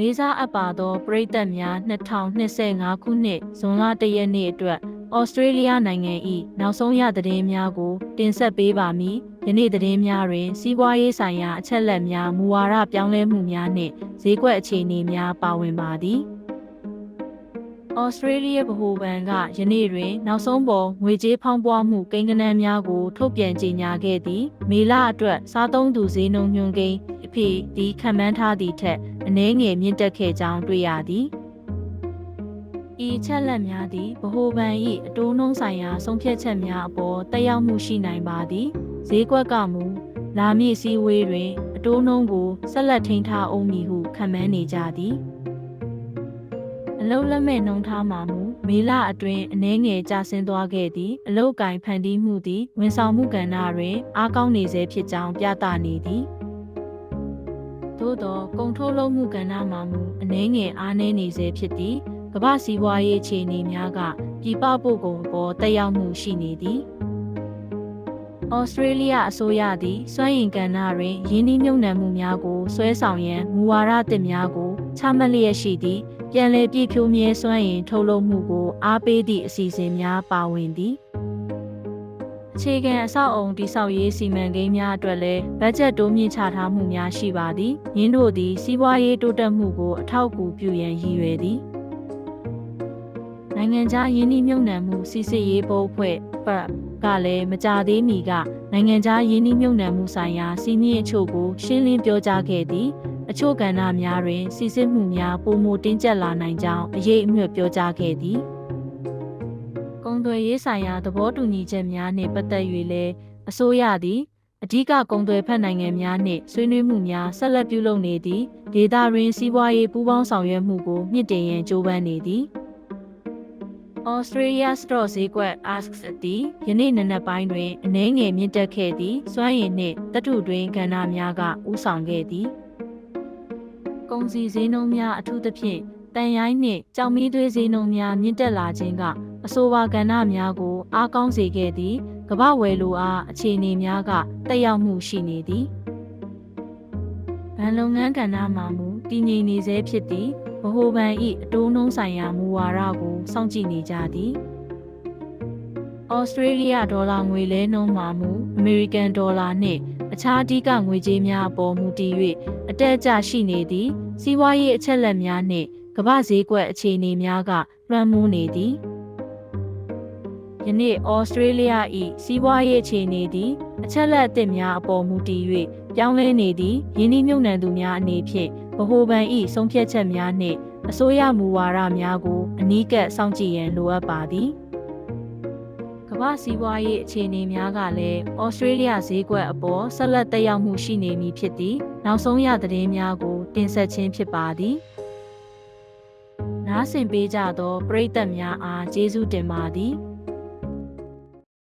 လေးစားအပ်ပါသောပရိသတ်များ2025ခုနှစ်ဇွန်လ1ရက်နေ့အတွက်ဩစတြေးလျနိုင်ငံ၏နောက်ဆုံးရသတင်းများကို တင်ဆက်ပေးပါမည်။ယနေ့သတင်းများတွင် စီးပွားရေးဆိုင်ရာအချက်အလက်များမူဝါဒပြောင်းလဲမှုများနှင့်ဈေးကွက်အခြေအနေများပါဝင်ပါသည်။ ဩစတြေးလျဗဟိုဘဏ်ကယနေ့တွင်နောက်ဆုံးပေါ်ငွေကြေးဖောင်းပွားမှုကိန်းဂဏန်းများကို ထုတ်ပြန်ကြေညာခဲ့သည်။မေလအတွက်စားသုံးသူဈေးနှုန်းညွှန်းကိန်းအဖြစ်ဒီခံမှန်းထားသည့်ထက်အနည်းငယ်မြင့်တက်ခဲ့ကြောင်းတွေ့ရသည်။ဤချက်လက်များသည်ဗဟိုဘဏ်၏အတိုးနှုန်းဆိုင်ရာဆုံးဖြတ်ချက်များအပေါ်တက်ရောက်မှုရှိနိုင်ပါသည်။ဈေးကွက်ကမူလာမည့်စည်းဝေးတွင် အတိုးနှုန်းကိုဆက်လက်ထိန်းထားအောင်မည်ဟုခန့်မှန်းနေကြသည်။ အလုတ်လက်မဲ့နှုံထားမှာမူမေလအတွင်းအနှဲငယ်ကျဆင်းသွားခဲ့သည်အလုတ်ကင်ဖန်တီးမှုသည်ဝန်ဆောင်မှုကဏ္ဍတွင်အားကောင်းနေစေဖြစ်ကြောင်းပြသနေသည်သို့သောကုန်ထုတ်လုပ်မှုကဏ္ဍမှာမူအနှဲငယ်အားနည်းနေစေဖြစ်သည်ကမ္ဘာစီးပွားရေးအခြေအနေများကပြည်ပပို့ကုန်ပေါ်တက်ရောက်မှုရှိနေသည်ဩစတြေးလျအစိုးရသည်စွမ်းအင်ကဏ္ဍတွင်ယင်းနှိမ့်မြုံနှံမှုများကိုဆွဲဆောင်ရန်မူဝါဒသစ်များကိုချမှတ်လျက်ရှိသည့် ပြန်လည်ပြည့်ဖြိုးမြဲစွမ်းအင်ထုတ်လုပ်မှုကိုအားပေးသည့်အစီအစဉ်များပါဝင်သည်အခြေခံအဆောက်အုံတိဆောက်ရေးစီမံကိန်းများအတွက်လည်းဘတ်ဂျက်တိုးမြင့်ချထားမှုများရှိပါသည်။ယင်းတို့သည်စီးပွားရေးတိုးတက်မှုကိုအထောက်အကူပြုရန်ရည်ရွယ်သည်။နိုင်ငံခြားယင်းနှိမ့်မြုံနှံမှုစီစစ်ရေးဘုတ်အဖွဲ့ပတ်ကလည်းမကြသေးမီကနိုင်ငံခြားယင်းနှိမ့်မြုံနှံမှုဆိုင်ရာစီးမြင့်အချို့ကိုရှင်းလင်းပြောကြားခဲ့သည်။ အချို့ကဏ္ဍများတွင်စီစစ်မှုများပုံမတင်းကျပ်လာနိုင်ကြောင်းအရေးအမြတ်ပြောကြားခဲ့သည်။ကုန်သွယ်ရေးဆိုင်ရာသဘောတူညီချက်များနှင့်ပတ်သက်၍လည်းအစိုးရသည်အဓိကကုန်သွယ်ဖက်နိုင်ငံများနှင့်ဆွေးနွေးမှုများဆက်လက်ပြုလုပ်နေသည့်ဒေသတွင်စီးပွားရေးပူးပေါင်းဆောင်ရွက်မှုကိုမြင့်တင်ရန်ကြိုးပမ်းနေသည်။ Australia Stock ဈေးကွက် asks သည်ယနေ့နံနက်ပိုင်းတွင်အနှဲငယ်မြင့်တက်ခဲ့သည့်စွမ်းရည်နှင့်တထုတွင်ကဏ္ဍများကဥဆောင်ခဲ့သည် ကုန်စည်ဈေးနှုန်းများအထူးသဖြင့်တန်ရိုင်းနှင့်ကြောင်မီးသွေးဈေးနှုန်းများမြင့်တက်လာခြင်းကအဆိုပါကဏ္ဍများကိုအားကောင်းစေခဲ့သည်ကမ္ဘာဝယ်လိုအားအခြေအနေများကတက်ရောက်မှုရှိနေသည်ဗန်လုပ်ငန်းကဏ္ဍမှာမူတည်ငြိမ်နေဆဲဖြစ်သည့်ဗဟိုဘဏ်၏အတိုးနှုန်းဆိုင်ရာမူဝါဒကိုစောင့်ကြည့်နေကြသည်။ ဩစတြေးလျဒေါ်လာငွေလဲနှုန်းမှာမူအမေရိကန်ဒေါ်လာနှင့်အခြားအဓိကငွေကြေးများအပေါ်မူတည်၍အတက်အကျရှိနေသည့်စီးပွားရေးအချက်အလက်များနှင့်ကမ္ဘာဈေးကွက်အခြေအနေများကလွှမ်းမိုးနေသည်။ယနေ့ဩစတြေးလျ၏စီးပွားရေးအခြေအနေသည် အချက်အလက်အသစ်များအပေါ်မူတည်၍ပြောင်းလဲနေသည့်ယင်းနှိမ့်မြုံနှံသူများအနေဖြင့်ဗဟိုဘဏ်၏ဆုံးဖြတ်ချက်များနှင့်အစိုးရမူဝါဒများကိုအနီးကပ်စောင့်ကြည့်ရန်လိုအပ်ပါသည်က မ္ဘာစီးပွားရေးအခြေအနေများကလည်းဩစတြေးလျဈေးကွက်အပေါ်ဆက်လက်တက်ရောက်မှုရှိနေမည်ဖြစ်သည့်နောက်ဆုံးရသတင်းများကို တင်ဆက်ခြင်းဖြစ်ပါသည်နားဆင်ပေးကြသောပရိသတ်များအားကျေးဇူးတင်ပါသည်